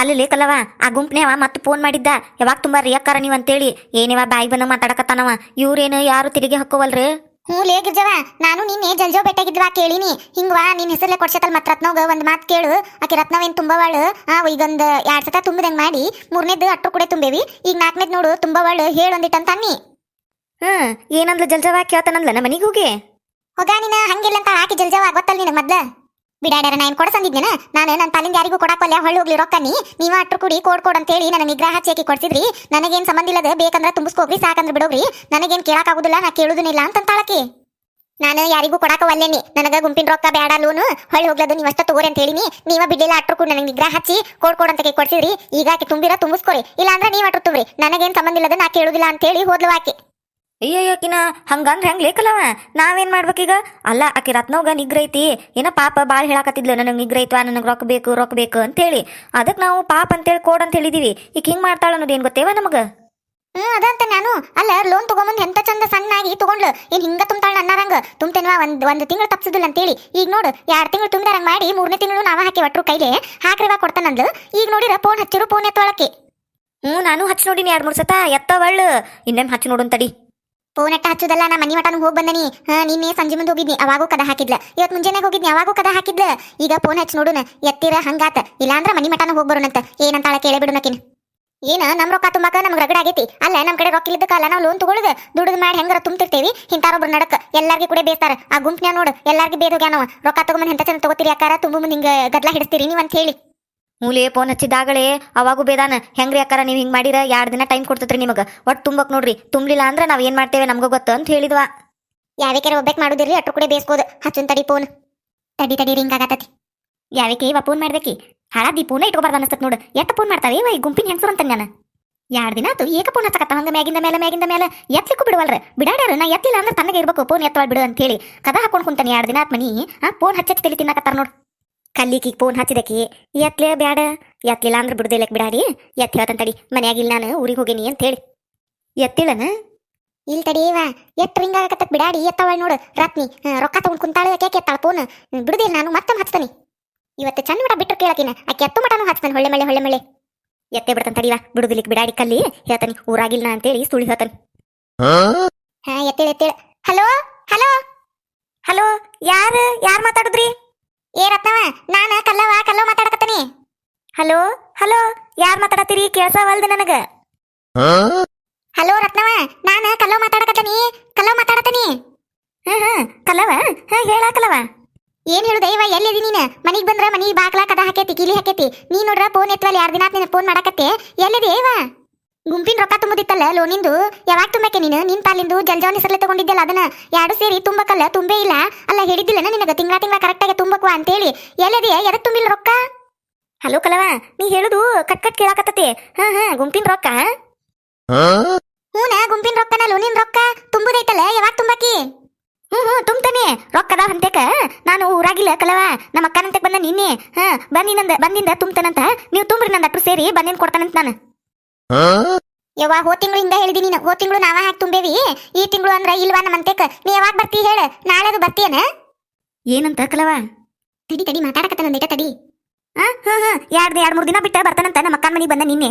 ಅಲ್ಲಿ ಲೇಖಲವ ಆ ಗುಂಪ್ನೇವ ಮತ್ತೆ ಫೋನ್ ಮಾಡಿದ್ದ. ಯಾವಾಗ ತುಂಬಾ ರಿಯಕ್ಕಾರ ನೀವು ಅಂತೇಳಿ ಏನೇವ ಬಾಯಿ ಬಂದ ಮಾತಾಡಕತ್ತಾನವ. ಇವ್ರೇನು ಯಾರು ತಿರುಗಿ ಹಾಕೋವಲ್ರಿ? ಹ್ಞೂ ಲೇ ಗಿರ್ಜವ ನಾನು ನಿನ್ನೆ ಜಲ್ಜೋ ಬೆಟ್ಟಾಗಿದ್ವಾ ಕೇಳಿನಿ. ಹಿಂಗ್ವಾ ನಿನ್ನ ಹೆಸರಲ್ಲೇ ಕೊಡ್ಸತ್ತಲ್ ಮತ್ ರತ್ನವ್ಗ ಒಂದು ಮಾತು ಕೇಳು. ಆಕೆ ರತ್ನವೇನ್ ತುಂಬವಾಳು? ಆ ಈಗೊಂದ್ ಎರಡ್ ಸತ ತುಂಬಿದಂಗೆ ಮಾಡಿ ಮೂರನೇದು ಅಟ್ರು ಕೂಡ ತುಂಬೇವಿ. ಈಗ ನಾಲ್ಕನೇದು ನೋಡು ತುಂಬವಾಳು ಹೇಳು ಒಂದಿಟ್ ಅಂತ ಅನ್ನಿ. ಹ್ಮ್ ಏನಂದ್ಲು ಜಲ್ಜವ? ಕೇಳ್ತಾನಂದ್ಲ ನಮ್ಮ ಮನೆಗೆ ಹೋಗಿ? ಹೋಗ ನೀನು ಹಂಗಿಲ್ಲ ಅಂತ ಹಾಕಿ ಜಲ್ಜವ ಗೊತ್ತಲ್ಲ ನಿನಗ್ ಮೊದ್ಲ? ಬಿಡಾಡ್ಯಾರ ಏನ್ ಕೊಡ್ಸಂದಿದ್ನೇನ ನಾನು ನನ್ನ ಪಾಲಿಂದ ಯಾರಿಗೂ ಕೊಡಾಕೊಲ್ಲ ಹೊಳ್ಳಿ ಹೋಗ್ಲಿ ರೊಕ್ಕ ನೀ ನೀವ ಅಟ್ರು ಕುಡಿ, ಕೋಡ್ ಕೋಡ್ ಅಂತೇಳಿ ನನ್ನ ನಿಗ್ರಹ ಚೇಕಿ ಕೊಡ್ಸಿದ್ರಿ. ನನಗೇನ್ ಸಂಬಂಧ ಇಲ್ಲದ, ಬೇಕಂದ್ರ ತುಂಬಿಸ್ಕೋಗ್ರಿ ಸಾಕಂದ್ರ ಬಿಡೋಗ್ರಿ. ನನಗೇನ್ ಕೇಳಾಕಾಗುದಿಲ್ಲ ನಾ ಕೇಳುದಿಲ್ಲ ಅಂತ ನಾನು ಯಾರಿಗೂ ಕೊಡಾಕ ಒಲ್ಲೇನಿ ನನಗ ಗುಂಪಿನ ರೊಕ್ಕ ಬೇಡ ಲೋನು. ಹೊಳ್ಳಿ ಹೋಗ್ಲದು ನೀವಷ್ಟ ತಗೋರಿ ಅಂತ ಹೇಳಿನಿ ನೀವ ಬಿಡ್ಲಿಲ್ಲ ಅಟ್ರು ಕೂಡ, ನನಗೆ ನಿಗ್ರಹ ಹಚ್ಚಿ ಕೋಡ್ ಕೋಡ್ ಅಂತ ಕೊಡ್ಸಿದ್ರಿ. ಈಗಾಕಿ ತುಂಬಿರ, ತುಂಬಿಸ್ಕೊರಿ. ಇಲ್ಲ ಅಂದ್ರೆ ನೀವ್ ಅಟ್ರು ತುಂಬ್ರಿ. ನನಗೇನ್ ಸಂಬಂಧ ಇಲ್ಲದ, ನಾ ಕೇಳುದಿಲ್ಲ ಅಂತ ಹೇಳಿ ಹೋದ್ಲು ಆಕಿನ ಹಂಗಂದ್ರೆ ಹೆಂಗ್ ಲೇಕಲವ ನಾವೇನ್ ಮಾಡ್ಬೇಕೀಗ? ಅಲ್ಲ ಆಕಿ ರತ್ನವ್ಗ ನಿಗ್ರೈತಿ. ಏನ ಪಾಪ ಭಾಳ ಹೇಳಾಕತ್ತಿದ್ಲು. ನನಗೆ ನಿಗ್ರೈತ್ವ ನನಗೆ ರೊಕ್ಕ ಬೇಕು ರೊಕ್ಕ ಬೇಕು ಅಂತೇಳಿ. ಅದಕ್ಕೆ ನಾವು ಪಾಪ ಅಂತೇಳಿ ಕೋಡ್ ಅಂತ ಹೇಳಿದೀವಿ ಈಗ ಹಿಂಗ್ ಮಾಡ್ತಾಳ ಏನು ಗೊತ್ತೇವ ನಮಗ? ಹ್ಮ್ ಅದಂತ ನಾನು. ಅಲ್ಲ ಲೋನ್ ತಗೊಂಬಂದ್ ಎಂತ ಚಂದ ಸಣ್ಣಾಗಿ ತಗೊಂಡ್ಲು ಏನ್ ಹಿಂಗ ತುಂಬ್ತಾಳ ಅನ್ನಾರಂಗ ತುಂಬ್ತೇನ್ವಾ? ಒಂದ್ ಒಂದ್ ತಿಂಗಳು ತಪ್ಸಿದಿಲ್ಲ ಅಂತೇಳಿ. ಈಗ ನೋಡು ಎರಡ್ ತಿಂಗಳು ತುಂಬಿದಾರಂಗ್ ಮಾಡಿ ಮೂರನೇ ತಿಂಗಳು ನಾವ ಹಾಕಿ ಒಟ್ರು ಕೈಲಿ ಹಾಕ್ರಿವಾ ಕೊಡ್ತಾನಂದ್ಲು ಈಗ ನೋಡಿರ ಫೋನ್ ಹಚ್ಚಿರು ಫೋನ್ ಎತ್ತೊಳಕ್ಕೆ. ಹ್ಞೂ ನಾನು ಹಚ್ಚಿ ನೋಡಿನಿ ಎರಡು ಮೂರು ಸತ. ಎತ್ತವಳ್ಳು. ಇನ್ನೇನು ಹಚ್ಚಿ ನೋಡುನ್ ತಡಿ. ಫೋನ್ ಎಟ್ಟ ಹಚ್ಚುದಲ್ಲ, ನಾ ಮನಿ ಮಟನು ಹೋಗಿ ಬಂದನಿ. ಹಾ, ನಿನ್ನೆ ಸಂಜೆ ಮುಂದೆ ಹೋಗಿದ್ನಿ, ಅವಾಗೂ ಕದ ಹಾಕಿದ್ಲ. ಇವತ್ತು ಮುಂಜಾನೆ ಹೋಗಿದ್ನಿ, ಅವಾಗೂ ಕದ ಹಾಕಿದ್ಲ. ಈಗ ಫೋನ್ ಹಚ್ಚಿ ನೋಡುನ, ಎತ್ತಿರ ಹಂಗಾತ. ಇಲ್ಲಾಂದ್ರ ಮನಿ ಮಟನು ಹೋಗಿ ಬರೋಣಂತ. ಏನಂತಾಳ ಕೇಳೇ ಬಿಡುನಕಿನ ಏನ, ನಮ್ ರೊಕ್ಕ ತುಂಬಾಕ ನಮ್ಗೆ ರಗಡ ಆಗೈತಿ. ಅಲ್ಲ, ನಮ್ ಕಡೆ ರೊಕ್ಕ ಇಲ್ಲದ ಕಾಲ ನಾವು ಲೋನ್ ತಗೊಳುದ, ದುಡಿದ್ ಮಾಡಿ ಹೆಂಗಾರ ತುಂಬ್ತಿರ್ತೇವಿ. ಇಂತಾರೊಬ್ರು ನಡಕ ಎಲ್ಲಾರ್ಗಿ ಕೂಡ ಬೇಸ್ತಾರ. ಆ ಗುಂಪಿನ ನೋಡು, ಎಲ್ಲಾರ್ಗಿ ಬೇದ ಹೋಗ್ಯಾನವ. ರೊಕ್ಕ ತಗೊಂಬಂದ್ ಎಂತ ಚಂದ ತಗೋತೀರಿ ಯಾಕಾರ ತುಂಬ ಮುಂದೆ ಹಿಂಗೆ ಗದ್ಲ ಹಿಡಿಸ್ತೀರಿ ನೀವು ಅಂತ ಹೇಳಿ. ಮೂಲೆ ಫೋನ್ ಹಚ್ಚಿದಾಗಳೇ ಅವಾಗೂ ಬೇದಾನ ಹೆಂಗ್ರಿ ಅಕ್ಕಾರ ನೀವು ಹಿಂಗ್ ಮಾಡಿರ? ಎರಡು ದಿನ ಟೈಮ್ ಕೊಡ್ತತ್ರಿ ನಿಮಗೆ? ಒಟ್ಟು ತುಂಬಕ್ ನೋಡ್ರಿ ತುಂಬಲಿಲ್ಲ ಅಂದ್ರೆ ನಾವ್ ಏನ್ ಮಾಡ್ತೇವೆ ನಮ್ಗ ಗೊತ್ತು? ಅಂತ ಹೇಳಿದ್ವಾ. ಯಾವಿಕೆರೆ ಒಬ್ಬಕ್ ಮಾಡುದಿರ್ಲಿ ಅಟ್ರು ಕೂಡ ಬೇಸ್ಕೋದು. ಹಚ್ಚನ್ ತಡಿ ಫೋನ್ ತಡಿ ತಡಿ ರಿಂಗ್ ಆಗತತಿ. ಯಾವಕ್ಕೆ ಇವ ಫೋನ್ ಮಾಡ್ದಕ್ಕಿ ಹಾಳಾದಿ ಫೋನ್ ಇಟ್ಕೋಬಾರ್ದು ಅನಸ್ತತ್ ನೋಡು. ಎತ್ತ ಫೋನ್ ಮಾಡ್ತಾವೆ? ಇವ ಈ ಗುಂಪಿನ ಹೆಂಗ್ಸರು ಅಂತ ನಾನು? ಎರಡು ದಿನ ಆತು? ಏಕ ಫೋನ್ ಹಚ್ಚಕತ್ತ ಹಂಗ ಮ್ಯಾಗಿಂದ ಮೇಲೆ ಮ್ಯಾಗಿಂದ ಮೇಲೆ ಎತ್ತಲಿಕ್ಕೂ ಬಿಡುವಲ್ರ? ಬಿಡಾಡ್ಯಾರ? ನಾ ಎತ್ತಿಲ್ಲ ಅಂದ್ರೆ ತನಗೆ ಇರ್ಬೇಕು. ಫೋನ್ ಎತ್ತವಾಳ್ ಬಿಡು ಅಂತ ಹೇಳಿ. ಕದ ಹಾಕೊಂಡ್ ಕುಂತಾನೆ? ಎರಡು ದಿನ ಆತ್ ಮನಿ? ಆ ಫೋನ್ ಹಚ್ಚಿ ತಲಿ ತಿನ್ನಕತ್ತಾರ ನೋಡು. ಕಲ್ಲಿಕಿ ಫೋನ್ ಹಚ್ಚಿದಕಿ ಎತ್ಲೇ ಬ್ಯಾಡ ಎತ್ತಲಿಲ್ಲ ಅಂದ್ರೆ ಬಿಡುದಿಲ್ಲಕ್ ಬಿಡಾಡಿ ಎತ್ ಹೇಳ್ತಂತಡಿ ಮನ್ಯಾಗಿಲ್ಲ ನಾನು ಊರಿಗೆ ಹೋಗೇನಿ ಅಂತ ಹೇಳಿ ಎತ್ತಿಳನ ಇಲ್ ತಡಿಯವ ಎಟ್ ರಿಂಗ್ ಆಗಕತ್ತಕ್ ಬಿಡಾಡಿ ಎತ್ತವಳ ನೋಡು ರಾತ್ನಿ ರೊಕ್ಕ ತಗೊಂಡ್ ಕುಂತಾಳೆ ಯಾಕೆ ಎತ್ತಾಳ ಫೋನ್ ಬಿಡುದಿಲ್ಲ ನಾನು ಮತ್ತೆ ಹಚ್ತಾನೆ. ಇವತ್ತು ಚಂದ ಮಟ ಬಿಟ್ಟು ಕೇಳಕಿನ ಆಕೆ ಎತ್ತು ಮಟನು ಹಚ್ತಾನೆ ಹೊಳ್ಳೆ ಮಳೆ ಹೊಳ್ಳೆ ಮಳೆ ಎತ್ತೇ ಬಿಡ್ತಾನ ತಡಿವ ಬಿಡುದಿಲ್ಲಿಕ್ ಬಿಡಾಡಿ ಕಲ್ಲಿ ಹೇಳ್ತಾನೆ ಊರಾಗಿಲ್ಲ ನಾ ಅಂತೇಳಿ ಸುಳಿ ಹೇಳ್ತಾನೆ. ಹಾ ಎತ್ತೇಳ ಎತ್ತೇಳ. Hello hello? ಹಲೋ ಯಾರು ಯಾರು ಮಾತಾಡುದ್ರಿ? ಏ ರತ್ನವ ನಾನ ಕಲ್ಲವ ಕಲ್ಲವ ಮಾತಾಡಕತ್ತೀನಿ. ಹಲೋ ಹಲೋ ಯಾರ್ ಮಾತಾಡತ್ತೀರಿ? ಕೇಳ್ಸವಲ್ದು ನನಗ. ಹಲೋ ರತ್ನವ ನಾನ ಕಲ್ಲವ ಮಾತಾಡಕತ್ತೀನಿ. ಕಲ್ಲವ ಮಾತಾಡತೀನಿ. ಹಾ ಹಾ ಕಲವ ಹಾ ಹೇಳ ಕಲ್ಲವ ಏನ್ ಹೇಳುದ ಇವ? ಎಲ್ಲಿದಿ ನೀನ್? ಮನಿಗ್ ಬಂದ್ರ ಮನಿ ಬಾಕ್ಲಾ ಕದ ಹಾಕೇತಿ ಕಿಲಿ ಹಾಕೈತಿ. ನೀ ನೋಡ್ರ ಫೋನ್ ಎತ್ತವಲ್ಲ ಯಾರ್ ದಿನ ಫೋನ್ ಮಾಡಕತ್ತೆ? ಎಲ್ಲಿದೆ ಇವ? ಗುಂಪಿನ ರೊಕ್ಕ ತುಂಬುದಿತ್ತಲ್ಲ ಲೋನಿಂದು? ಯಾವಾಗ ತುಂಬಕ್ಕೆ ನೀನು? ನಿನ್ ಪಾಲಿಂದು ಜಲ್ಜಾವನ್ ಹೆಸರಲ್ಲೇ ತಗೊಂಡಿದ್ದಲ್ಲ ಅದನ್ನ ಎರಡು ಸೇರಿ ತುಂಬಕಲ್ಲ? ತುಂಬೇ ಇಲ್ಲ. ಅಲ್ಲ ಹೇಳಿದ್ದಿಲ್ಲ ನಿನಗ? ತಿಂಗಳ ತಿಂಗಳ ಕರೆಕ್ಟಾಗಿ ತುಂಬಕ್ವಾ ಅಂತೇಳಿ. ಎಲ್ಲಿದೆ ಎದಕ್ ತುಂಬಿಲ್ಲ ರೊಕ್ಕ? ಹಲೋ ಕಲವ ನೀ ಹೇಳುದು ಕಟ್ ಕಟ್ ಕೇಳಾಕತ್ತತಿ. ಹಾ ಹಾ ಗುಂಪಿನ ರೊಕ್ಕ? ಹೂನ ಗುಂಪಿನ ರೊಕ್ಕನ ಲೋನಿನ ರೊಕ್ಕ? ತುಂಬುದೈತಲ್ಲ ಯಾವಾಗ ತುಂಬಾಕಿ? ಹ್ಮ್ ಹ್ಮ್ ತುಂಬ್ತಾನೆ. ರೊಕ್ಕದ ಹಂತೇಕ. ನಾನು ಊರಾಗಿಲ್ಲ ಕಲವ. ನಮ್ಮ ಅಕ್ಕನಂತೆ ಬಂದ ನಿನ್ನೆ. ಹಾ ಬಂದಿನಂದ ಬಂದಿಂದ ತುಂಬ್ತಾನಂತ. ನೀವು ತುಂಬ್ರಿ ನಂದು ಅಟ್ರು ಸೇರಿ ಬಂದಿನ ಕೊಡ್ತಾನಂತ ನಾನು. ಯವ್ವ ಹೋ ತಿಂಗಳಿಂದ ಹೇಳಿದಿ ನೀನು. ಹೋ ತಿಂಗಳು ನಾವ ಹಾಕಿ ತುಂಬೇವಿ. ಈ ತಿಂಗಳು ಅಂದ್ರ ಇಲ್ವಾ ನಮ್ಮ ಅಂತೆಕ್ ನೀ ಯಾವಾಗ ಬರ್ತಿ ಹೇಳ. ನಾಳೆ ಬರ್ತೀಯನ? ಏನಂತ ಕಲವ ತಡಿ ತಡಿ ಮಾತಾಡಕತ್ತ ನಂದೇಟ ತಡಿ. ಹಾ ಹಾ ಹಾ ಎರಡ್ ಎರಡ್ ಮೂರ್ ದಿನ ಬಿಟ್ಟ ಬರ್ತಾನಂತ ನಮ್ಮ ಅಕ್ಕನ ಮನೆಗೆ ಬಂದ ನಿನ್ನೆ.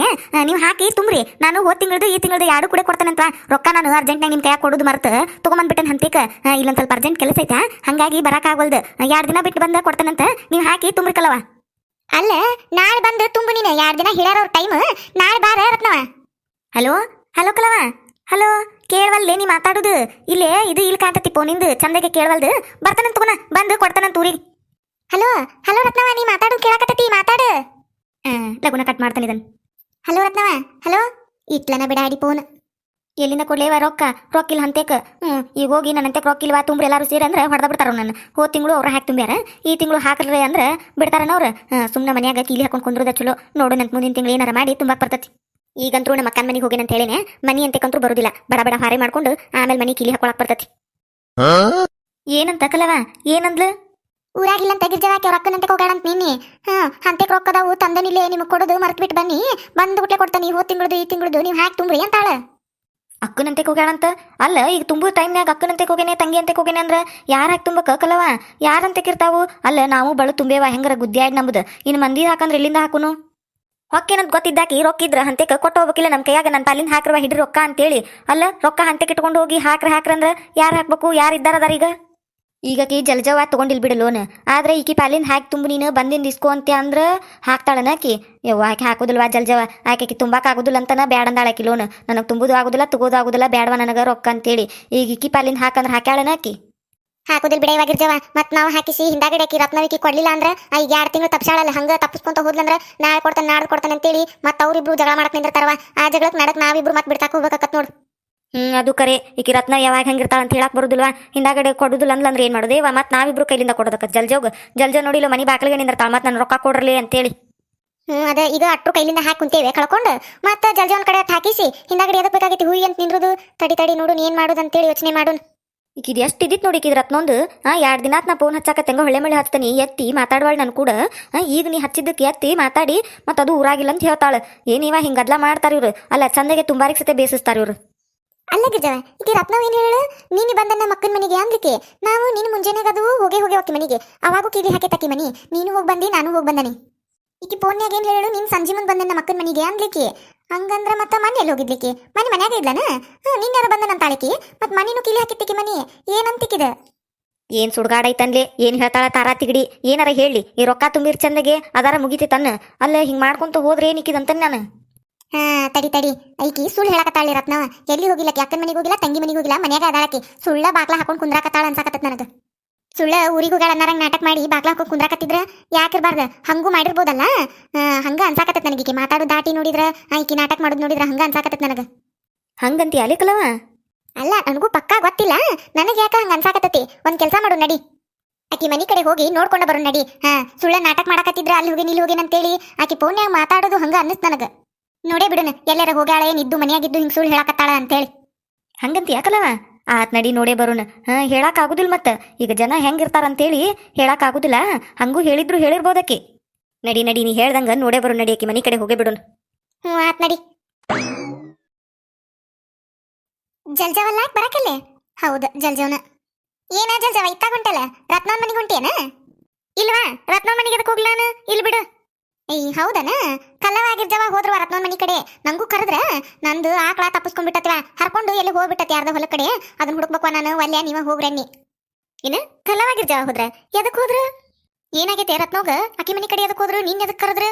ನೀವು ಹಾಕಿ ತುಂಬ್ರಿ. ನಾನು ಹೋದ್ ತಿಂಗಳದು ಈ ತಿಂಗಳದು ಎರಡು ಕೂಡ ಕೊಡ್ತಾನಂತ ರೊಕ್ಕ ನಾನು ಅರ್ಜೆಂಟ್ನಾಗ ನಿಮ್ ಕೈಯಾಗ ಕೊಡೋದು ಮರ್ತ. ತಗೊಂಬಂದ್ಬಿಟ್ಟನ್ ಹಂತಿಕ ಇಲ್ಲ ಸ್ವಲ್ಪ ಅರ್ಜೆಂಟ್ ಕೆಲಸ ಐತಾ. ಹಂಗಾಗಿ ಬರಕ್ ಆಗೋಲ್ದು. ಎರಡ್ ದಿನ ಬಿಟ್ಟು ಬಂದ ಕೊಡ್ತಾನಂತ ನೀವು ಹಾಕಿ ತುಂಬ್ರಿ ಕಲವ ಅಲ್ಲ, ನಾಳೆ ಬಂದು ತುಂಬು ನೀನು. ಎರಡು ದಿನ ಹೇಳಾರ ಟೈಮ್ ನಾಳೆ ಬಾರ ರತ್ನವ. ಹಲೋ? ಹಲೋ ಕಲವ? ಹಲೋ? ಕೇಳವಲ್ಲೇ ನೀ ಮಾತಾಡುದು. ಇಲ್ಲೇ, ಇದು ಇಲ್ಲಿ ಕಾಣ್ತತಿ ಫೋನಿಂದ ಚಂದಕ್ಕೆ ಕೇಳವಲ್ದು. ಬರ್ತಾನಂತ ತಗೋಣ. ಬಂದು ಕೊಡ್ತಾನಂತ ಊರಿಗೆ. ಹಲೋ? ಹಲೋ ರತ್ನವ, ನೀ ಮಾತಾಡು, ಕೇಳಕತ್ತತಿ. ಮಾತಾಡು. ಲಗುನ ಕಟ್ ಮಾಡ್ತಾನೆ ಇದನ್. ಹಲೋ ರತ್ನವ? ಹಲೋ? ಇಟ್ಲನ ಬಿಡಾಡಿ ಫೋನ್ ಎಲ್ಲಿಂದ ಕೊಡ್ಲೇವ ರೊಕ್ಕ? ರೊಕ್ಕ ಇಲ್ಲ ಹಂತೇಕ. ಹ್ಮ್, ಈಗ ಹೋಗಿ ನನ್ನ ಅಂತೆಕ್ ರೊಕ್ಕ ಇಲ್ವಾ ತುಂಬ್ರಿ ಎಲ್ಲಾರು ಸೇರಿ ಅಂದ್ರೆ ಹೊಡೆದ ಬಿಡ್ತಾರ ನನ್ನ ಹೋದ ತಿಂಗಳು ಅವ್ರು ಹಾಕಿ ತುಂಬ್ಯಾರ. ಈ ತಿಂಗಳು ಹಾಕ್ರಿ ಅಂದ್ರೆ ಬಿಡ್ತಾರನ ಅವ್ರ ಸುಮ್ಮನೆ ಮನ್ಯಾಗ ಕೀಲಿ ಹಾಕೊಂಡ್ ಕುಂದ್ರದ ಚಲೋ. ನೋಡು ನಂತ ಮುಂದಿನ ತಿಂಗಳು ಏನಾರ ಮಾಡಿ ತುಂಬಾಕ್ ಬರ್ತತಿ. ಈಗಂತೂ ನಮ್ಮ ಅಕ್ಕನ ಮನೆಗೆ ಹೋಗೇನಂತ ಹೇಳಿನೆ. ಮನಿ ಅಂತೆಕಂತೂ ಬರುದಿಲ್ಲ. ಬಡ ಬಡ ಹಾರೆ ಮಾಡ್ಕೊಂಡು ಆಮೇಲೆ ಮನಿ ಕೀಲಿ ಹಾಕೊಳಕ್ ಬರ್ತತಿ. ಏನಂತ ಕಲವ? ಏನಂದ್ಲು? ಊರಾಗಿಲ್ಲ ಅಂತ ಗಿರ್ಜವಾಕಿ ಅವ್ರ ಅಕ್ಕನಂತೆ ಅಂತ ನಿನ್ನೆ. ಹಾ, ಹಂತೆಕ್ ರೊಕ್ಕದವು ತಂದನಿಲ್ಲೇ ನಿಮಗೆ ಕೊಡೋದು ಮರ್ತ್ ಬಿಟ್ಟು ಬನ್ನಿ. ಬಂದು ಗುಟ್ಲೆ ಕೊಡ್ತಾನೆ ಹೋದ್ ತಿಂಗಳದು, ಈ ತಿಂಗಳದು. ನೀವು ಹಾಕಿ ತುಂಬ್ರಿ ಅಂತಾಳ. ಅಕ್ಕನಂತೆ ಹೋಗ್ಯಾಳಂತ ಅಲ್ಲ, ಈಗ ತುಂಬು ಟೈಮ್ನಾಗ ಅಕ್ಕನಂತೆ ಹೋಗೇನೆ ತಂಗಿ ಅಂತ ಹೋಗೇನೆ ಅಂದ್ರ ಯಾರು ಹಾಕಿ ತುಂಬಕ ಕಲವ ಯಾರಂತೆ ಇರ್ತಾವು ಅಲ್ಲ, ನಾವು ಬಳು ತುಂಬೇವ, ಹೆಂಗರ ಗುದ್ದಿ ನಮ್ದು. ಇನ್ನು ಮಂದಿ ಹಾಕಂದ್ರೆ ಇಲ್ಲಿಂದ ಹಾಕುನು? ಹೊಕ್ಕೇನಂತ ಗೊತ್ತಿದ್ದಾಕಿ, ರೊಕ್ಕಿದ್ರ ಹಂತೆಕ ಕೊಟ್ಟು ಹೋಗ್ಬೇಕಿಲ್ಲ ನಮ್ಮ ಕೈಯಾಗ ನನ್ನ ಪಾಲಿನ ಹಾಕ್ರವ ಹಿಡ್ರಿ ರೊಕ್ಕ ಅಂತೇಳಿ. ಅಲ್ಲ, ರೊಕ್ಕ ಹಂತೆ ಇಟ್ಕೊಂಡು ಹೋಗಿ ಹಾಕ್ರ ಹಾಕ್ರಂದ್ರ ಯಾರು ಹಾಕ್ಬೇಕು, ಯಾರು ಇದ್ದಾರದಾರ ಈಗ? ಈಗಕಿ ಜಲಜವ ತಗೊಂಡಿಲ್ ಬಿಡು ಲೋನ್. ಆದ್ರೆ ಈಕಿ ಪಾಲಿನ ಹಾಕಿ ತುಂಬು ನೀನು ಬಂದಿಂದ ಇಸ್ಕೊ ಅಂತ ಅಂದ್ರ ಹಾಕ್ತಾಳನ ಆಕಿ. ಯವ್ವ, ಆಕೆ ಹಾಕೋದಿಲ್ವಾ ಜಲಜವ? ಆಕೆಕಿ ತುಂಬಾಕ್ ಆಗುದಿಲ್ಲ ಅಂತನ ಬ್ಯಾಡ ಅಂದಾಳ ಆಕಿ ಲೋನ್. ನನಗೆ ತುಂಬುದು ಆಗುದಿಲ್ಲ, ತಗೋದು ಆಗುದಿಲ್ಲ, ಬ್ಯಾಡವ ನನಗೆ ರೊಕ್ಕ ಅಂತೇಳಿ. ಈಗ ಈಕಿ ಪಾಲಿನ ಹಾಕಂದ್ರ ಹಾಕ್ಯಾಳನ ಆಕಿ? ಹಾಕುದಿಲ್ ಬಿಡ ಇವಾಗಿರ್ಜವ ಮತ್ತೆ ನಾವು ಹಾಕಿಸಿ ಹಿಂದಾಗಡೆ ಆಕಿ ರತ್ನವಿಕಿ ಕೊಡ್ಲಿಲ್ಲ ಅಂದ್ರ ಈಗ ಎರಡು ತಿಂಗಳು ತಪ್ಸಾಳಲ್ಲ ಹಂಗ ತಪ್ಪಿಸ್ಕೊಂತ ಹೋದ್ಲಂದ್ರ ನಾಳೆ ಕೊಡ್ತಾನೆ ನಾಳೆ ಕೊಡ್ತಾನೆ ಅಂತೇಳಿ ಮತ್ತೆ ಅವ್ರಿಬ್ರು ಜಗಳ ಮಾಡಕ್ ನಿಂದಿರ್ತಾರವ ಆ ಜಗಳಕ್ ನಡಕ್ ನಾವಿಬ್ರು ಮತ್ತೆ ಬಿಡ್ತಾಕ ಹೋಗ್ಬೇಕಾಗತ್ ನೋಡು. ಹ್ಮ್ ಅದು ಕರೆ. ಈಕಿ ರತ್ನ ಯಾವಾಗ ಹಂಗಿರ್ತಾಳ ಅಂತ ಹೇಳಕ್ ಬರುದಿಲ್ವಾ? ಹಿಂದಾಗಡೆ ಕೊಡುದಿಲ್ಲ ಏನು ಏನ್ ಇವ ಮತ್ ನಾವಿಬ್ರು ಕೈಲಿಂದ ಕೊಡೋದಕ್ಕ. ಜಲ್ಜೋಗ ಜಲ್ಜೋ ನೋಡಿಲ್ಲ ಮನಿ ಬಾಗಿಲಿಗೆ ನಿಂದಿರ್ತಾಳ. ಮತ್ ನಾನು ರೊಕ್ಕ ಕೊಡ್ರಲಿ ಅಂತೇಳಿ. ಹ್ಮ್ ಅದ ಈಗ ಅಟ್ರು ಕೈಲಿಂದ ಹಾಕಿ ಕುಂತೇವೆ ಕಳ್ಕೊಂಡು. ಮತ್ತ ಜಲ್ಜೋನ್ ಕಡೆ ಹಾಕಿಸಿ ಹಿಂದಾಗಡೆ ಎದಕ್ಕೆ ಬೇಕಾಗೈತಿ ಹುಯಿ ಅಂತ ನಿಂದ್ರದು? ತಡಿ ತಡಿ ನೋಡು ಏನ್ ಮಾಡುದು ಅಂತೇಳಿ ಯೋಚನೆ ಮಾಡು ಇದು ಎಷ್ಟು ಇದ್ದಿತ್ ನೋಡಿ ಈಕಿದ್ ರತ್ನೊಂದು. ಆ ಎರಡು ದಿನ ನಾ ಫೋನ್ ಹಚ್ಚಾಕ ತೆಂಗ ಹೊಳೆ ಮಳೆ ಹಚ್ತಾನಿ ಎತ್ತಿ ಮಾತಾಡ್ವಾಳ ನನ್ ಕೂಡ. ಈಗ ನೀ ಹಚ್ಚಿದ್ದಕ್ಕೆ ಎತ್ತಿ ಮಾತಾಡಿ ಮತ್ ಅದು ಊರಾಗಿಲ್ಲ ಅಂತ ಹೇಳ್ತಾಳ. ಏನಿವ ಹಿಂಗದ್ಲ ಮಾಡ್ತಾರ ಇವ್ರು? ಅಲ್ಲ ಚಂದಗೆ ತುಂಬಾರಿಗೆ ಸತೆ ಬೇಸಿಸ್ತಾರ ಇವ್ರು. ಅಲ್ಲ ಗಿರ್ಜವ, ಈಗ ರತ್ನವ್ ಏನ್ ಹೇಳು ನೀನು ಬಂದ ನಮ್ಮ ಅಕ್ಕನ ಮನೆಗೆ ಅಂದ್ಲಿಕ್ಕೆ? ನಾವು ನೀನು ಮುಂಜಾನೆಗದು ಹೋಗಿ ಹೋಗಿ ಹೋಗಿ ಮನೆಗೆ. ಅವಾಗೂ ಕಿವಿ ಹಾಕಿ ತಕ್ಕಿ ಮನಿ. ನೀನು ಹೋಗಿ ಬಂದಿ, ನಾನು ಹೋಗಿ ಬಂದನಿ. ಈಕಿ ಫೋನ್ಯಾಗ ಏನ್ ಹೇಳು ನೀನ್ ಸಂಜೆ ಮುಂದೆ ಬಂದ ನಮ್ಮ ಅಕ್ಕನ ಮನೆಗೆ ಅಂದ್ಲಿಕ್ಕೆ. ಹಂಗಂದ್ರ ಮತ್ತ ಮನೆ ಎಲ್ಲಿ ಹೋಗಿದ್ಲಿಕ್ಕೆ? ಮನೆ ಮನ್ಯಾಗ ಇದ್ಲನ? ಹ್ಞೂ ನಿನ್ಯಾರ ಬಂದ ನನ್ನ ತಾಳಿಕಿ? ಮತ್ ಮನಿನೂ ಕಿಲಿ ತಕ್ಕಿ ಮನಿ. ಏನಂತಿಕ್ಕಿದ? ಏನ್ ಸುಡ್ಗಾಡೈತನ್ಲೆ? ಏನ್ ಹೇಳ್ತಾಳ ತಾರಾ ತಿಗಡಿ? ಏನಾರ ಹೇಳಿ. ಈ ರೊಕ್ಕ ತುಂಬಿರ್ ಚಂದಗೆ, ಅದಾರ ಮುಗಿತಿ ತನ್ನ. ಅಲ್ಲ ಹಿಂಗ್ ಮಾಡ್ಕೊಂತ ಹೋದ್ರೆ ಏನಿಕ್ಕಿದಂತ ನಾನು? ಹಾ ತಡಿ ತಡಿ. ಐಕಿ ಸುಳ್ಳು ಹೇಳಕತ್ತಾಳಿ ರತ್ನವ ಎಲ್ಲಿ ಹೋಗಿಲ್ಲ ಅಕ್ಕನ ಮನೆಗೆ ಹೋಗಿಲ್ಲ ತಂಗಿ ಮನೆಗೆ ಹೋಗಿಲ್ಲ? ಮನ್ಯಾಗ ಅದಾಳಕಿ ಸುಳ್ಳ ಬಾಕ್ಲ ಹಾಕೊಂಡು ಕುಂದ್ರಾಕತ್ತಾಳ ಅನ್ಸಾಕತ್ತ ನನಗ. ಸುಳ್ಳ ಊರಿಗೂಗಳ ಹೋಗ್ಯಾಳ ನಾಟಕ ಮಾಡಿ ಬಾಕ್ಲ ಹಾಕೊಂಡು ಕುಂದ್ರಾಕತ್ತಿದ್ರ ಯಾಕಿರ್ಬಾರ್ದ ಹಂಗೂ ಮಾಡಿರ್ಬೋದಲ್ಲ? ಹಂಗ ಅನ್ಸಾಕತ್ತ ನನಗೀಕಿ ಮಾತಾಡು ದಾಟಿ ನೋಡಿದ್ರ ಐಕಿ ನಾಟಕ ಮಾಡೋದು ನೋಡಿದ್ರ ಹಂಗ ಅನ್ಸಾಕತ್ತ ನನಗ. ಹಂಗಂತಿ ಅಲಿಕಲವ ಅಲ್ಲ ನನಗೂ ಪಕ್ಕಾ ಗೊತ್ತಿಲ್ಲ. ನನಗೆ ಯಾಕ ಹಂಗ ಅನ್ಸಾಕತ್ತತಿ? ಒಂದ್ ಕೆಲಸ ಮಾಡು ನಡಿ. ಆಕಿ ಮನಿ ಕಡೆ ಹೋಗಿ ನೋಡ್ಕೊಂಡು ಬರೋ ನಡಿ. ಹಾ ಸುಳ್ಳ ನಾಟಕ ಮಾಡಕತ್ತಿದ್ರ ಅಲ್ಲಿ ಹೋಗಿ ಇಲ್ಲಿ ಹೋಗಿ ಅಂತೇಳಿ ಆಕಿ ಫೋನ್ಯಾಗ ಮಾತಾಡೋದು ಹಂಗ ಅನ್ನಿಸ್ ನನಗ. ನೋಡೇ ಬಿಡನ ಎಲ್ಲಾರ ಹೋಗ್ಯಾಳ ಏನಿದ್ದು ಮನೆಯಾಗಿದ್ದು ಹಿಂಗ್ ಸುಳ್ಳು ಹೇಳಕತ್ತಾಳ ಅಂತೇಳಿ. ಹಂಗಂತ ಯಾಕಲವ? ಆತ್ ನಡಿ ನೋಡೇ ಬರೋಣ. ಹಾ ಹೇಳಕ್ ಆಗುದಿಲ್ಲ ಮತ್ತ. ಈಗ ಜನ ಹೆಂಗಿರ್ತಾರಂತೇಳಿ ಹೇಳಕ್ ಆಗುದಿಲ್ಲ ಹಂಗೂ ಹೇಳಿದ್ರು ಹೇಳಿರ್ಬೋದಕ್ಕೆ. ನಡಿ ನಡಿ ನೀ ಹೇಳ್ದಂಗ ನೋಡೇ ಬರೋ ನಡಿ ಆಕಿ ಮನಿ ಕಡೆ ಹೋಗೇ ಬಿಡೋಣ. ಹ್ಞೂ ಆತ್ ನಡಿ. ಜಲ್ಜವಲ್ಲ ಬರಕಲ್ಲೇ? ಹೌದು ಜಲ್ಜವನ. ಏನ ಜಲ್ಜವ ಇತ್ತಾಗ ಹೊಂಟಲ್ಲ ರತ್ನವನ್ ಮನೆಗೆ ಹೊಂಟಿಯೇನ? ಇಲ್ವಾ? ರತ್ನವನ್ ಮನೆಗೆ ಅದಕ್ಕೆ ಹೋಗ್ಲಾನ ಇಲ್ಲಿ ಬಿಡು. ಏಯ್, ಹೌದನ? ಕಲ್ಲವಾಗಿರ್ಜವ ಹೋದ್ರವ ರತ್ನವನ್ ಮನಿ ಕಡೆ. ನಂಗೂ ಕರೆದ್ರ. ನಂದು ಆಕಳ ತಪ್ಪಿಸ್ಕೊಂಡ್ಬಿಟ್ಟತಿವ. ಹರ್ಕೊಂಡು ಎಲ್ಲಿ ಹೋಗ್ಬಿಟ್ಟತಿ ಯಾರ್ದ ಹೊಲ ಕಡೆ. ಅದನ್ನ ಹುಡುಕ್ಬೇಕು ನಾನು. ಒಲ್ಲೆ ನೀವ ಹೋಗ್ರನ್ನಿ ಏನ? ಕಲ್ಲವಾಗಿರ್ಜವ ಹೋದ್ರ? ಎದಕ್ ಹೋದ್ರ? ಏನಾಗೈತೆ ರತ್ನೋಗ? ಅಕ್ಕಿ ಮನಿ ಕಡೆ ಎದಕ್ ಹೋದ್ರು? ನೀನ್ ಎದಕ್ ಕರೆದ್ರ?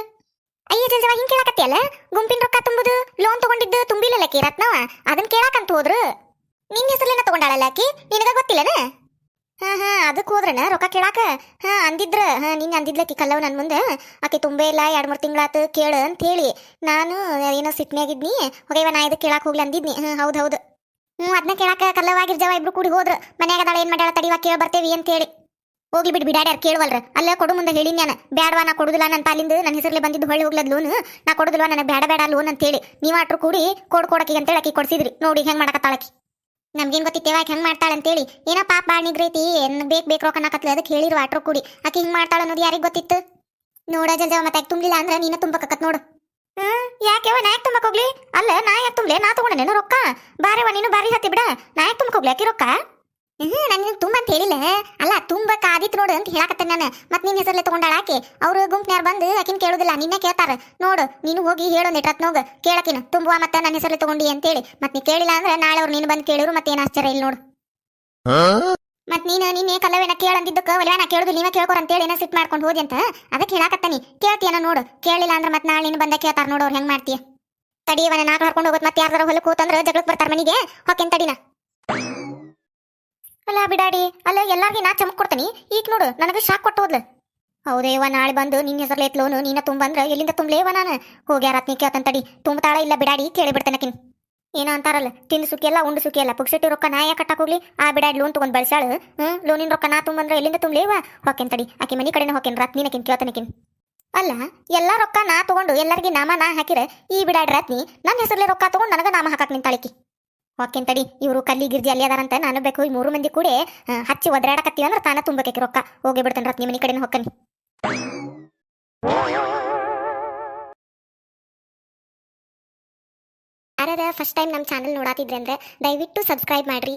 ಅಯ್ಯ, ಜಲ್ಜವ, ಹಿಂಗ್ ಕೇಳಕತ್ತಿಯಲ್ಲ? ಗುಂಪಿನ ರೊಕ್ಕ ತುಂಬುದು? ಲೋನ್ ತಗೊಂಡಿದ್ದು ತುಂಬಿಲ್ಲಕಿ ರತ್ನವ? ಅದನ್ನ ಕೇಳಕಂತ ಹೋದ್ರು? ನಿನ್ನ ಹೆಸರಲ್ಲೇನ ತಗೊಂಡಾಳಲ್ಲ ಆಕಿ ನಿನಗ ಗೊತ್ತಿಲ್ಲನ? ಹಾ ಹಾ ಅದಕ್ಕೆ ಹೋದ್ರನ ರೊಕ್ಕ ಕೇಳಾಕ? ಹಾ, ಅಂದಿದ್ರ, ಹಾ, ನಿನ್ನ ಅಂದಿದ್ಲಕ್ಕಿ ಕಲ್ಲವ್ ನನ್ನ ಮುಂದೆ. ಆಕೆ ತುಂಬೇ ಇಲ್ಲ, ಎರಡು ಮೂರು ತಿಂಗಳಾತು ಕೇಳು ಅಂತ ಹೇಳಿ. ನಾನು, ಏನೋ ಸಿಟ್ನ್ಯಾಗಿದ್ನಿ. ಹೋಗೈವ ನಾ ಇದಕ್ಕೆ ಕೇಳಾಕ ಹೋಗ್ಲಿ ಅಂದಿದ್ನಿ. ಹ್ಮ್ ಹೌದ್, ಹೌದು. ಹ್ಞೂ ಅದನ್ನ ಕೇಳಾಕ ಕಲ್ಲವಾಗಿರ್ಜವ ಇಬ್ರು ಕೂಡಿ ಹೋದ್ರ. ಮನ್ಯಾಗ ಅದಾಳ, ಏನು ಮಾಡ್ಯಾಳ, ತಡಿವಾ, ಕೇಳ ಬರ್ತೇವಿ ಅಂತ ಹೇಳಿ. ಹೋಗ್ಲಿ ಬಿಡ್ ಬಿಡಾಡ್ಯಾರ ಕೇಳುವಲ್ರ. ಅಲ್ಲೇ ಕೊಡು ಮುಂದೆ ಹೇಳಿ ನಾನು. ಬ್ಯಾಡವಾ, ನಾ ಕೊಡುದಿಲ್ಲ ನನ್ನ ಅಲ್ಲಿಂದ ನನ್ನ ಹೆಸರಲ್ಲಿ ಬಂದಿದ್ದು ಹೊಳ್ಳಿ ಹೋಗ್ಲದ್ ಲೋನ್. ನಾ ಕೊಡುದಿಲ್ವಾ, ನನಗೆ ಬೇಡ ಬೇಡ ಲೋನ್ ಅಂತೇಳಿ ನೀವು ಅಟ್ರು ಕೂಡಿ ಕೊಡ್ ಕೊಡಕಿ ಅಂತೇಳಿ ಆಕಿ ಕೊಡ್ಸಿದ್ರಿ. ನೋಡಿ, ಹೆಂಗ್ ಮಾಡಕತ್ತಾಳಕಿ ನಮ್ಗೇನ್ ಗೊತ್ತಿತ್ತೇವ ಆಕೆ ಹೆಂಗ್ ಮಾಡ್ತಾಳ ಅಂತೇಳಿ. ಏನೋ ಪಾಪ ಬಾಳ್ ನಿಗ್ರೈತಿ. ಏನ್ ಬೇಕ್ ಬೇಕ್ ರೊಕ್ಕ ನಾಕತ್ಲೆ ಅದಕ್ಕೆ ಹೇಳಿರು ವಾಟ್ರ್ ಕೂಡಿ. ಆಕೆ ಹಿಂಗ್ ಮಾಡ್ತಾಳ ಅನ್ನೋದು ಯಾರಿಗ್ ಗೊತ್ತಿತ್ತು? ನೋಡ ಜಲ್ಜವ ಮತ್ತೆ ತುಂಬಿಲ್ಲ ಅಂದ್ರೆ ನೀನ ತುಂಬಕತ್ ನೋಡು. ಹ್ಮ್ ಯಾಕೆವ ನಾ ಯಾಕೆ ತುಂಬಕ್ ಹೋಗ್ಲಿ? ಅಲ್ಲ ನಾ ಯಾಕೆ ತುಂಬ್ಲೆ? ನಾ ತಗೊಂಡೇನ ರೊಕ್ಕ. ಬಾರೆವ ನೀನು ಬಾರಿ ಹತ್ತಿ ಬಿಡ. ನಾ ಯಾಕೆ ತುಂಬಕ್ ಹೋಗ್ಲಿ ಆಕಿ ರೊಕ್ಕ? ಹ್ಮ್ ನಾನು ನಿನಗೆ ತುಂಬ ಅಂತ ಹೇಳಿಲ್ಲ. ಅಲ್ಲ ತುಂಬ ಕಾದಿತ್ ನೋಡು ಅಂತ ಹೇಳಕತ್ತೆ ನಾನು. ಮತ್ತೆ ನಿನ್ನ ಹೆಸರಲ್ಲೇ ಆಕೆ. ಅವ್ರು ಗುಂಪ್ನ್ಯಾರ ಬಂದು ಆಕಿನ ಕೇಳೋದಿಲ್ಲ, ನಿನ್ನ ಕೇಳ್ತಾರೆ. ನೋಡು, ನೀನು ಹೋಗಿ ಹೇಳು ನೆಟ್ರತ್ನೋಗ ಕೇಳಕಿನ. ತುಂಬುವ ಮತ್ತೆ ನನ್ನ ಹೆಸರಲ್ಲೇ ತಗೊಂಡಿ ಅಂತೇಳಿ. ಮತ್ತೆ ನೀ ಕೇಳಿಲ್ಲ ಅಂದ್ರೆ ನಾಳೆ ಅವ್ರು ನೀನು ಬಂದು ಕೇಳಿರು ಮತ್ತೆ ಏನು ಆಶ್ಚರ್ಯ ಇಲ್ಲ ನೋಡು. ಮತ್ ನೀನು ನಿನ್ನೆ ಕಲ್ಲವೇನ ಕೇಳಂದಿದ್ದಕ್ಕೆ ಒಲೆ ನಾ ಕೇಳುದು ನೀವೇ ಕೇಳ್ಕೊರ ಅಂತೇಳಿ ಏನೋ ಸಿಟ್ ಮಾಡ್ಕೊಂಡು ಹೋದಿ ಅಂತ. ಅದಕ್ಕೆ ಹೇಳಾಕತ್ತಾನಿ. ಕೇಳ್ತೀಯನ ನೋಡು. ಕೇಳಿಲ್ಲ ಅಂದ್ರೆ ಮತ್ತೆ ನಾಳೆ ನೀನು ಬಂದ ಕೇಳ್ತಾರ ನೋಡು ಅವ್ರು ಹೆಂಗ್ ಮಾಡ್ತೀಯ. ತಡಿಯವನ ನಾಲ್ಕು ಹರ್ಕೊಂಡು ಹೋಗೋದು. ಮತ್ತೆ ಯಾರ್ದಾರ ಹೊಲಕ್ಕೆ ಹೋತಂದ್ರೆ ಜಗಳಕ್ಕೆ ಬರ್ತಾರ ಮನೆಗೆ. ಹೊಕ್ಕೇನ್ ತಡಿನ. ಅಲ್ಲ ಬಿಡಾಡಿ, ಅಲ್ಲ ಎಲ್ಲಾರ್ಗಿ ನಾ ಚಮಕ್ ಕೊಡ್ತೀನಿ. ಈಗ ನೋಡು, ನನಗೆ ಶಾಕ್ ಕೊಟ್ಟು ಹೋದ್ಲು. ಹೌದೇವ ನಾಳೆ ಬಂದು ನಿನ್ನ ಹೆಸರು ಲೋನು ನೀನ ತುಂಬಂದ್ರ ಎಲ್ಲಿಂದ ತುಂಬಲೇವ ನಾನು? ಹೋಗ್ಯಾರ ಆತ್ನಿ ಕೇಳ್ತಂತಡಿ ತುಂಬತಾಳ ಇಲ್ಲ ಬಿಡಾಡಿ, ಕೇಳಿ ಬಿಡ್ತೇನಕಿನ್ ಏನೋ ಅಂತಾರಲ್ಲ, ತಿಂದು ಸುಖಿ ಎಲ್ಲ, ಉಂಡು ಸುಖಿ ಎಲ್ಲ. ಪುಕ್ಸಟ್ಟಿ ರೊಕ್ಕ ನಾ ಯಾಕೆ ಕಟ್ಟಾಕ್ ಹೋಗ್ಲಿ? ಆ ಬಿಡಾಡಿ ಲೋನ್ ತೊಗೊಂಡು ಬಳಸಾಳು ಹ್ಞೂ ಲೋನಿನ ರೊಕ್ಕ ನಾ ತುಂಬಂದ್ರ ಎಲ್ಲಿಂದ ತುಂಬ್ಲೇವ? ಹೊಕ್ಕೇನ್ ತಡಿ, ಆಕೆ ಮನಿ ಕಡೆನ ಹೊಕ್ಕೇನ್ ಕೇಳ್ತಾನೆ ಕೇಳ್ತನಕಿನ್ ಅಲ್ಲ, ಎಲ್ಲ ರೊಕ್ಕ ನಾ ತಗೊಂಡು ಎಲ್ಲರಿಗೆ ನಾಮ ನಾ ಹಾಕಿರ, ಈ ಬಿಡಾಡಿ, ರಾತ್ನಿ ನನ್ನ ಹೆಸರಲ್ಲಿ ರೊಕ್ಕ ತಗೊಂಡು ನನಗೆ ನಾಮ ಹಾಕಕ್ಕೆ ನಿಂತಾಳಿಕಿ ಹೊಕ್ಕೇನ್ ತಡಿ, ಇವರು ಕಲ್ಲಿ ಗಿರ್ಜಿ ಅಲ್ಲಿ ಅದಾರಂತ ನಾನು ಬೇಕು, ಈ ಮೂರು ಮಂದಿ ಕೂಡಿ ಹಚ್ಚಿ ಒದರಾಡಕತ್ತೀವಿ ಅಂದ್ರೆ ತಾನ ತುಂಬಕ್ಕೆ ರೊಕ್ಕ. ಹೋಗಿ ಬಿಡ್ತೇನೆ ರತ್ನಿ ಮನಿ ಕಡೆನ ಹೊಕ್ಕನಿ ಯಾರ್ಯಾರ ಫಸ್ಟ್ ಟೈಮ್ ನಮ್ಮ ಚಾನಲ್ ನೋಡಾತಿದ್ರೆ ಅಂದ್ರೆ ದಯವಿಟ್ಟು ಸಬ್ಸ್ಕ್ರೈಬ್ ಮಾಡ್ರಿ.